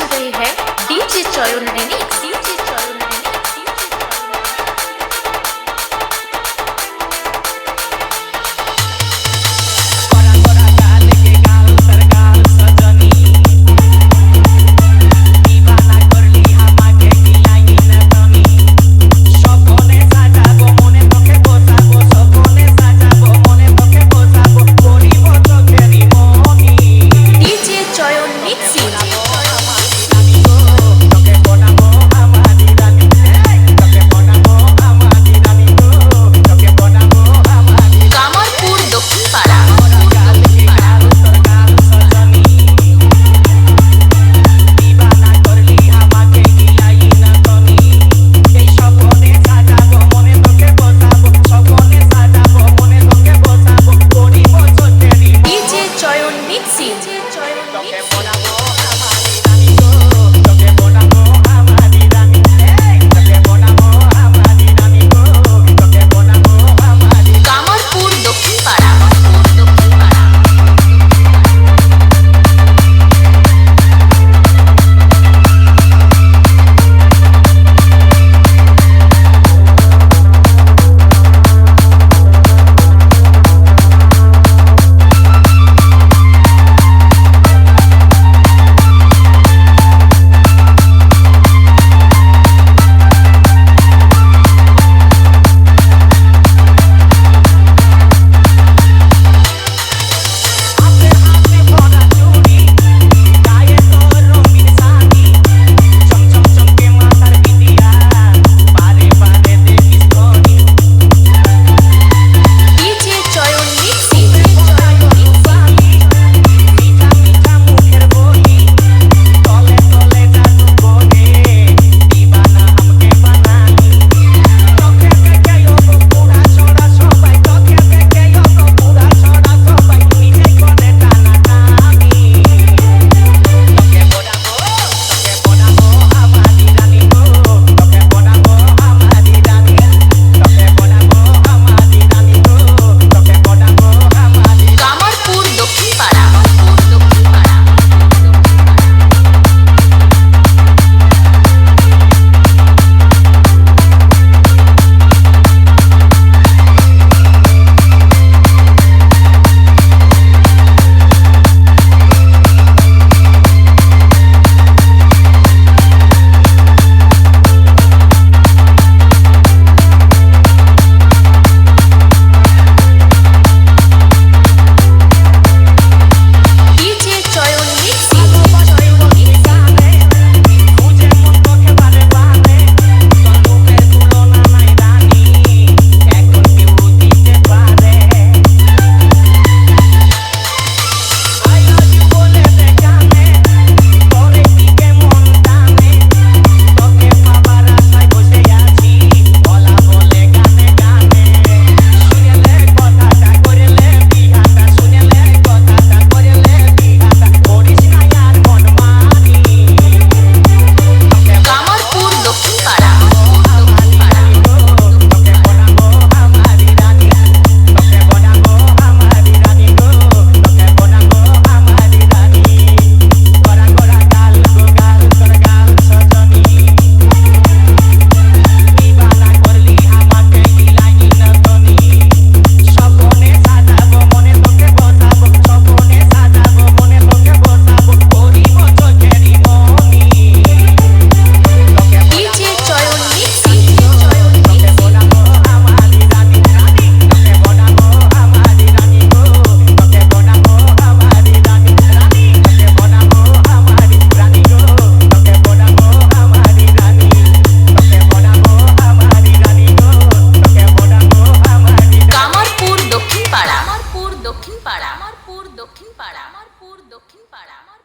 सुन रहे हैं। डीजे चयन रिमिक्स আমারপুর দক্ষিণ পাড়া। আমারপুর দক্ষিণ পাড়া। আমার